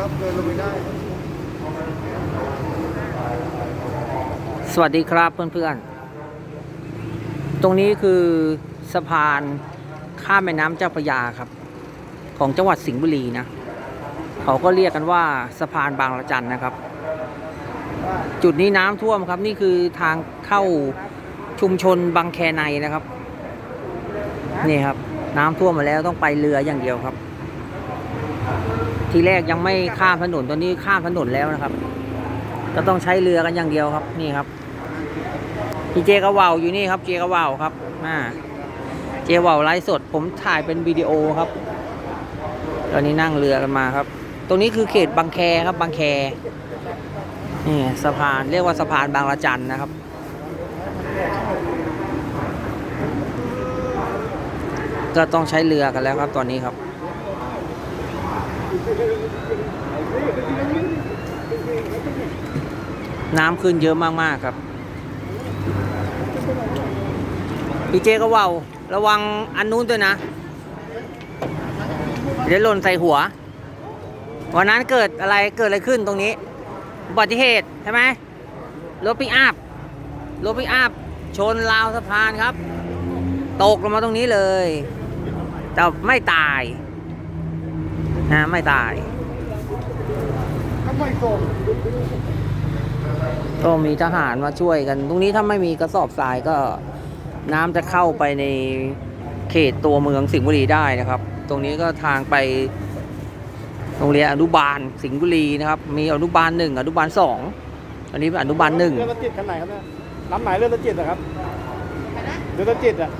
ปั๊บเดินลงไปได้ สวัสดีครับเพื่อนๆ ตรงนี้คือสะพานข้ามแม่น้ำเจ้าพระยาครับ ของจังหวัดสิงห์บุรีนะ เขาก็เรียกกันว่าสะพานบางละจันนะครับ จุดนี้น้ำท่วมครับ นี่คือทางเข้าชุมชนบางแคในนะครับ นี่ครับ น้ำท่วมมาแล้วต้องไปเรืออย่างเดียวครับ ทีแรกยังไม่ข้ามถนนตอนนี้ข้ามถนนแล้วนะครับ ก็ต้องใช้เรือกันอย่างเดียวครับนี่ครับพี่เจกระว่าวอยู่นี่ครับ เจกระว่าวครับอ่าเจว่าวไลฟ์สด ผมถ่ายเป็นวิดีโอครับ ตอนนี้นั่งเรือกันมาครับ ตรงนี้คือเขตบางแคครับบางแคนี่สะพานเรียกว่าสะพานบางละจันนะครับ ก็ต้องใช้เรือกันแล้วครับ ตอนนี้ครับ น้ำขึ้นเยอะมาก ๆ ครับ พี่เจก็เว่าระวังอันนู้นด้วยนะ เดี๋ยวหล่นใส่หัว วันนั้นเกิดอะไรเกิดอะไรขึ้นตรงนี้อุบัติเหตุใช่ไหมรถปิกอัพรถปิกอัพชนราวสะพานครับ ตกลงมาตรงนี้เลย แต่ไม่ตาย นะไม่ตายทำไมส่งก็มีทหารมาช่วยกัน ตรงนี้ถ้าไม่มีกระสอบทรายก็น้ำจะเข้าไปในเขตตัวเมืองสิงห์บุรีได้นะครับ ตรงนี้ก็ทางไปโรงเรียนอนุบาลสิงห์บุรีนะครับ มีอนุบาลหนึ่งอนุบาลสองอันนี้เป็นอนุบาลหนึ่งเรือตะจิตคันไหนครับเนี่ยลำไหนเรือตะจิตอะครับเรือตะจิตอะ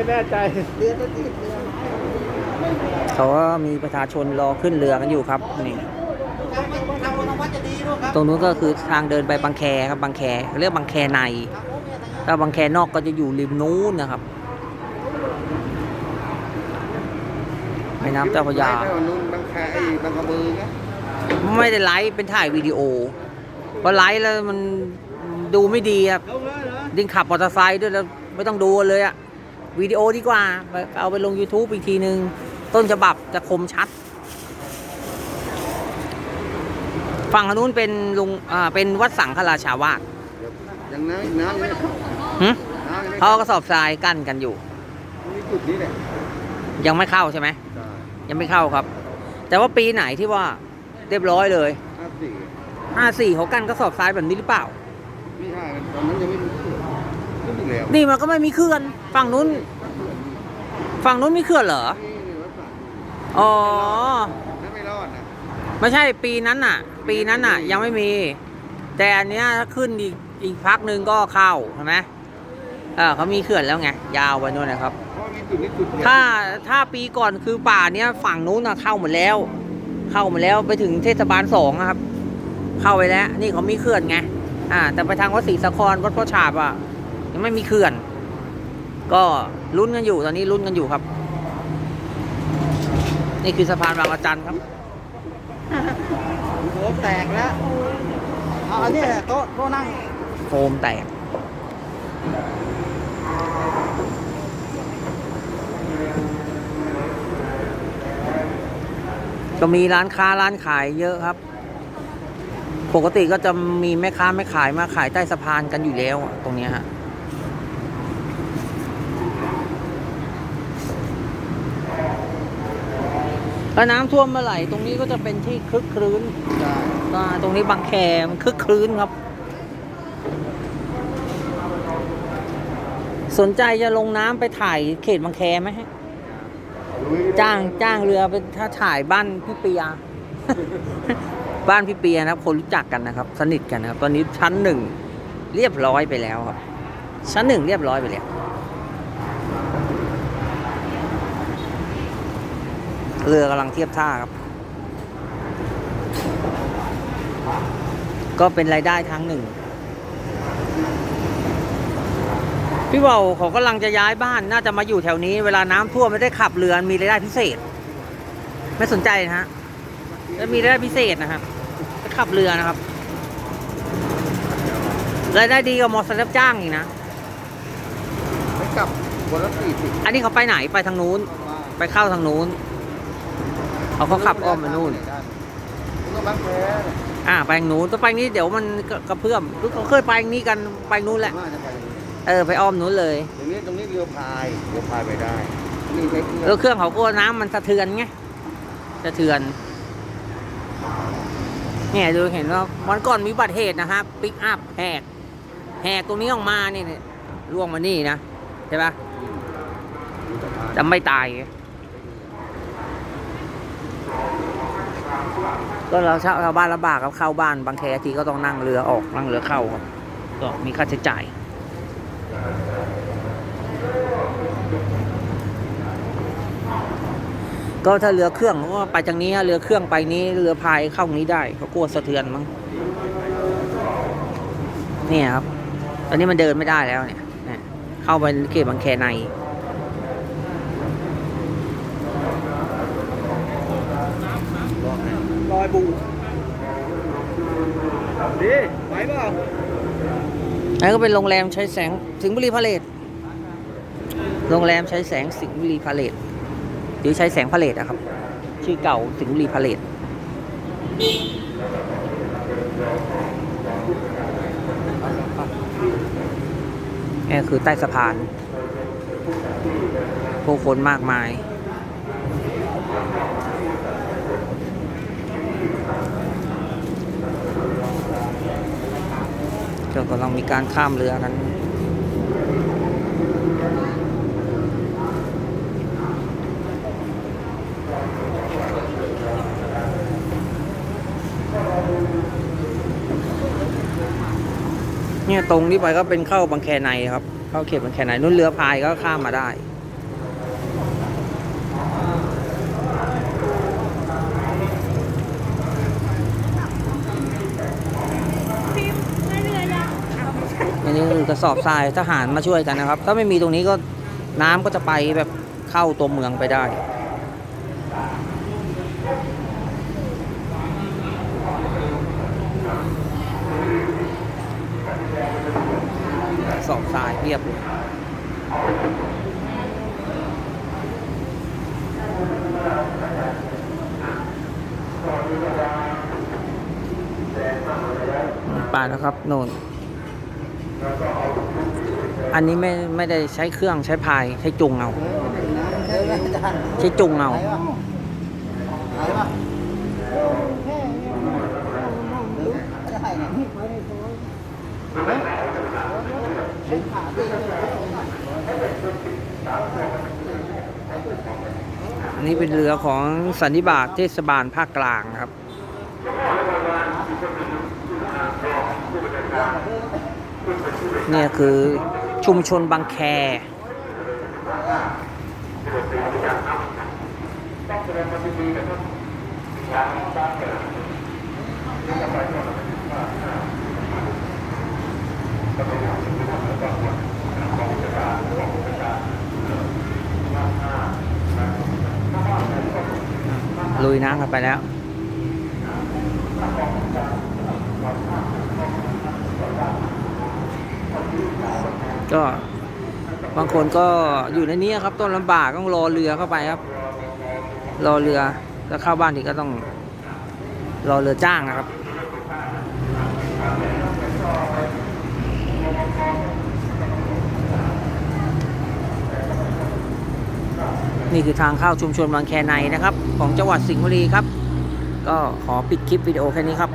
ไม่แน่ใจเรือตะจิตเรือเขาก็มีประชาชนรอขึ้นเรือกันอยู่ครับนี่ตรงนู้นก็คือทางเดินไปบางแคครับบางแคเขาเรียกบางแคในถ้าบางแคนอกก็จะอยู่ริมนู้นนะครับแม่น้ำเจ้าพระยาไปวันนู้นบางแคไอ้บางกระบือนะไม่ได้ไลฟ์เป็นถ่ายวิดีโอเพราะไลฟ์แล้วมันดูไม่ดีครับลงเลยเหรอดิ้งขับมอเตอร์ไซค์ด้วยแล้วไม่ต้องดูเลยอะ วิดีโอดีกว่าไปเอาไปลง YouTube อีกทีนึง ต้นฉบับจะคมชัด ฝั่งนู้นเป็นลุงอ่าเป็นวัดสังฆราชาวาสยังน้ำน้ำยังไม่เข้าหึน้ำยังไม่เขาเข้าเอากระสอบทรายกั้นกันอยู่นี่จุดนี้แหละยังไม่เข้าใช่ไหมใช่ยังไม่เข้าครับ แต่ว่าปีไหนที่ว่าเรียบร้อยเลยห้าสี่54เขากั้นกระสอบทรายแบบนี้หรือเปล่าไม่ใช่ตอนนั้นยังไม่ มีขึ้นขึ้นอีกแล้วนี่มันก็ไม่มีเขื่อน ฝั่งนู้น ฝั่งนู้นมีเขื่อนเหรอนี่นี่วัดสันอ๋อ ถ้าไม่รอดนะไม่ใช่ปีนั้นน่ะ ปีนั้นน่ะ ยังไม่มี แต่อันเนี้ยถ้าขึ้นอีกอีกพักหนึ่งก็เข้าใช่ไหมเออเขามีเขื่อนแล้วไง ยาวไปนู่นนะครับ เพราะมีจุดนี้จุดเดียวถ้าถ้าปีก่อนคือป่าเนี้ยฝั่งนู้นน่ะเข้าหมดแล้ว เข้าหมดแล้วไปถึงเทศบาลสองอะครับ เข้าไปแล้ว นี่เขามีเขื่อนไง อ่า แต่ไปทางวัดศรีสะครวัดพ่อฉาบอะ ยังไม่มีเขื่อน ก็ลุ้นกันอยู่ตอนนี้ลุ้นกันอยู่ครับ นี่คือสะพานบางระจันครับโอ้แตกแล้วเอาอันนี้โต๊ะโต๊ะนั่งโฟมแตก ก็มีร้านค้าร้านขายเยอะครับ ปกติก็จะมีแม่ค้าแม่ขายมาขายใต้สะพานกันอยู่แล้วอะตรงเนี้ยฮะ ถ้าน้ำท่วมเมื่อไหร่ตรงนี้ก็จะเป็นที่คลึกคลื้นตรงนี้บางแคมันคึกคลื้นครับ สนใจจะลงน้ำไปถ่ายเขตบางแคไหมฮะจ้างจ้างเรือไปถ้าถ่ายบ้านพี่เปีย บ้านพี่เปียนะครับ คนรู้จักกันนะครับ สนิทกันนะครับ ตอนนี้ชั้นหนึ่งเรียบร้อยไปแล้วครับ ชั้นหนึ่งเรียบร้อยไปแล้ว เรือกำลังเทียบท่าครับ ก็เป็นรายได้ทางหนึ่ง พี่เบาเขากำลังจะย้ายบ้านน่าจะมาอยู่แถวนี้ เวลาน้ำท่วมไม่ได้ขับเรือมีรายได้พิเศษ ไม่สนใจนะฮะแล้วมีรายได้พิเศษนะครับจะขับเรือนะครับรายได้ดีกว่ามอเตอร์ไซค์รับจ้างอีกนะไม่กลับวันละสี่สิบอันนี้เขาไปไหนไปทางนู้นมาไปเข้าทางนู้น เขาเขาขับอ้อมมานู่น ก็บางแคอ่าไปทางนู้นต้องไปนี้เดี๋ยวมันกระกระเพื่อมเขาเคยไปนี้กันไปนู้นแหละ น่าจะไปเออไปอ้อมนู้นเลยตรงนี้ตรงนี้เรือพายเรือพายไปได้นี่ใช้เครื่องแล้วเครื่องเขากลัวน้ำมันสะเทือนไงสะเทือนเนี่ยดูเห็นว่าวันก่อนมีอุบัติเหตุนะฮะปิกอัพแหกแหกตรงนี้ออกมานี่เนี่ยล่วงมานี่นะใช่ปะจะไม่ตายไง ก็เราชาวชาวบ้านลำบากครับเข้าบ้านบางแคทีก็ต้องนั่งเรือออกนั่งเรือเข้าครับก็มีค่าใช้จ่ายก็ถ้าเรือเครื่องก็ไปทางนี้เรือเครื่องไปนี้เรือพายเข้านี้ได้เขากลัวสะเทือนมั้งเนี่ยครับ ตอนนี้มันเดินไม่ได้แล้วเนี่ยเนี่ยเข้าไปเขตบางแคใน ลอย บูดีไหวเปล่าอันนก็เป็นโรงแรมใช้แสงสิงห์บุรีพาเลทโรงแรมใช้แสงสิงห์บุรีพาเลทหรือใช้แสงพาเลทอะครับ ชื่อเก่าสิงห์บุรีพาเลทนี่คือใต้สะพานผู้คนมากมาย ก็กำลังมีการข้ามเรือกันเนี่ยตรงนี้ไปก็เป็นเข้าบางแคในครับ เข้าเขตบางแคในนู่นเรือพายก็ข้ามมาได้ คือกระสอบทรายทหารมาช่วยกันนะครับ ถ้าไม่มีตรงนี้ก็น้ำก็จะไปแบบเข้าตัวเมืองไปได้กระสอบทรายเรียบเลยปแล้วครับโน่น อันนี้ไม่ไม่ได้ใช้เครื่องใช้พายใช้จุงเอา ใช้จุงเอาอันนี้เป็นเรือของสันนิบาตเทศบาลภาคกลางครับ เนี่ยคือชุมชนบางแค ลุยน้ำกันไปแล้ว ก็บางคนก็อยู่ในนี้ครับ ต้นลำบากต้องรอเรือเข้าไปครับ รอเรือแล้วเข้าบ้านที่ก็ต้อง รอเรือจ้างนะครับนี่คือทางเข้าชุมชนบางแคในนะครับ ของจังหวัดสิงห์บุรีครับ ก็ขอปิดคลิปวิดีโอแค่นี้ครับ